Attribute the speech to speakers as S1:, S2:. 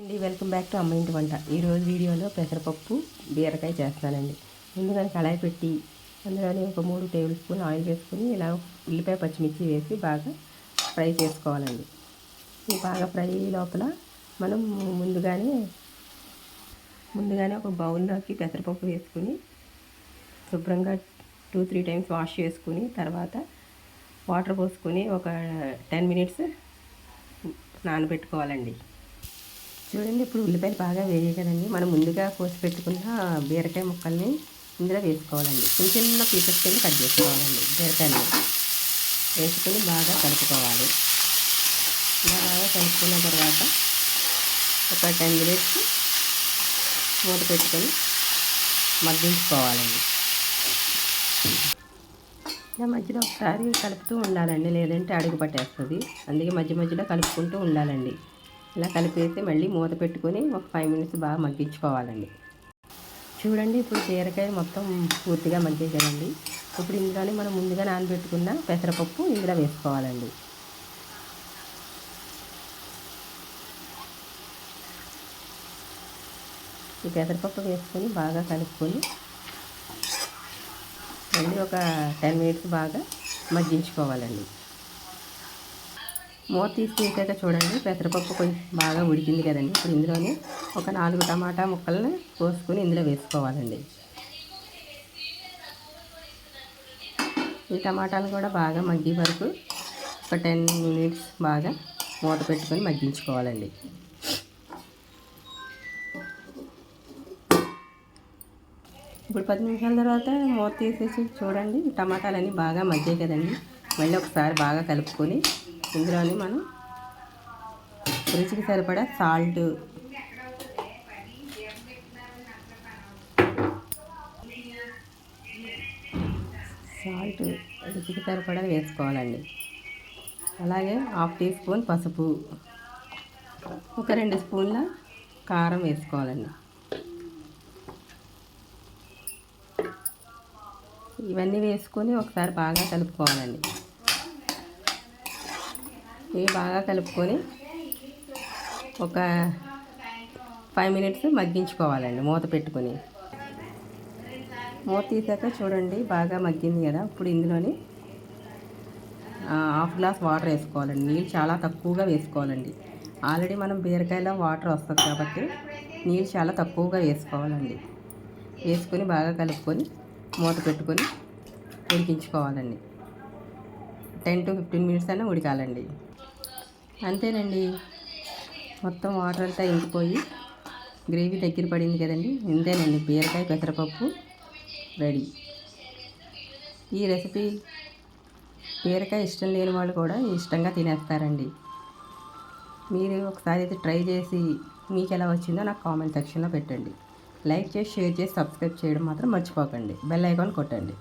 S1: అండి welcome back to అమ్మ ఇంటి వంట. ఈరోజు వీడియోలో పెసరపప్పు బీరకాయ చేస్తానండి. ముందుగా కళాయి పెట్టి అందులోనే ఒక మూడు టేబుల్ స్పూన్ ఆయిల్ వేసుకుని ఇలా ఉల్లిపాయ పచ్చిమిర్చి వేసి బాగా ఫ్రై చేసుకోవాలండి. ఈ బాగా ఫ్రై లోపల మనం ముందుగానే ముందుగానే ఒక బౌల్లోకి పెసరపప్పు వేసుకుని శుభ్రంగా టూ త్రీ టైమ్స్ వాష్ చేసుకుని తర్వాత వాటర్ పోసుకొని ఒక టెన్ మినిట్స్ నానబెట్టుకోవాలండి. చూడండి ఇప్పుడు ఉల్లిపాయలు బాగా వేయాలి కదండి. మనం ముందుగా కోసి పెట్టుకున్న బీరకాయ ముక్కల్ని ఇందులో వేసుకోవాలండి. చిన్న చిన్న పీసెస్ కింద కట్ చేసుకోవాలండి బీరకాయలు వేసుకొని బాగా కలుపుకోవాలి. ఇలా బాగా కలుపుకున్న తర్వాత ఒక టెన్ మినిట్స్ మూత పెట్టుకొని మగ్గించుకోవాలండి. ఇలా మధ్యలో ఒకసారి కలుపుతూ ఉండాలండి. లేదంటే అడుగు పట్టేస్తుంది. అందుకే మధ్య మధ్యలో కలుపుకుంటూ ఉండాలండి. ఇలా కలిపేసి మళ్ళీ మూత పెట్టుకొని ఒక ఫైవ్ మినిట్స్ బాగా మగ్గించుకోవాలండి. చూడండి ఇప్పుడు బీరకాయ మొత్తం పూర్తిగా మగ్గేసానండి ఇప్పుడు ఇందులోనే మనం ముందుగా నానబెట్టుకున్న పెసరపప్పు ఇందులో వేసుకోవాలండి. ఈ పెసరపప్పు వేసుకొని బాగా కలుపుకొని మళ్ళీ ఒక టెన్ మినిట్స్ బాగా మగ్గించుకోవాలండి. మూత తీసి చూడండి. పెసరపప్పు కొంచెం బాగా ఉడికింది కదండి. ఇప్పుడు ఇందులోనే ఒక నాలుగు టమాటా ముక్కలను కోసుకొని ఇందులో వేసుకోవాలండి. ఈ టమాటాలు కూడా బాగా మగ్గి వరకు ఒక టెన్ మినిట్స్ బాగా మూత పెట్టుకొని మగ్గించుకోవాలండి. ఇప్పుడు పది నిమిషాల తర్వాత మూత తీసేసి చూడండి. టమాటాలన్నీ బాగా మగ్గాయి కదండి. మళ్ళీ ఒకసారి బాగా కలుపుకొని ఇందులోని మనం రుచికి సరిపడా సాల్ట్. సాల్ట్ రుచికి సరిపడా వేసుకోవాలండి. అలాగే హాఫ్ టీ స్పూన్ పసుపు. ఒక రెండు స్పూన్ల కారం వేసుకోవాలండి. ఇవన్నీ వేసుకొని ఒకసారి బాగా కలుపుకోవాలండి. ఇవి బాగా కలుపుకొని ఒక ఫైవ్ మినిట్స్ మగ్గించుకోవాలండి మూత పెట్టుకొని. మూత తీసాక చూడండి బాగా మగ్గింది కదా. ఇప్పుడు ఇందులోని హాఫ్ గ్లాస్ వాటర్ వేసుకోవాలండి. నీళ్ళు చాలా తక్కువగా వేసుకోవాలండి. ఆల్రెడీ మనం బీరకాయలో వాటర్ వస్తుంది కాబట్టి నీళ్ళు చాలా తక్కువగా వేసుకోవాలండి. వేసుకొని బాగా కలుపుకొని మూత పెట్టుకొని ఉడికించుకోవాలండి. టెన్ టు ఫిఫ్టీన్ మినిట్స్ అయినా ఉడకాలండి. అంతేనండి. మొత్తం వాటర్ అంతా ఇంకిపోయి గ్రేవీ దగ్గర పడింది కదండి. ఇంతేనండి. బీరకాయ పెసరపప్పు రెడీ. ఈ రెసిపీ బీరకాయ ఇష్టం లేని వాళ్ళు కూడా ఇష్టంగా తినేస్తారండి. మీరు ఒకసారి అయితే ట్రై చేసి మీకు ఎలా వచ్చిందో నాకు కామెంట్ సెక్షన్లో పెట్టండి. లైక్ చేసి షేర్ చేసి సబ్స్క్రైబ్ చేయడం మాత్రం మర్చిపోకండి. బెల్ ఐకాన్ కొట్టండి.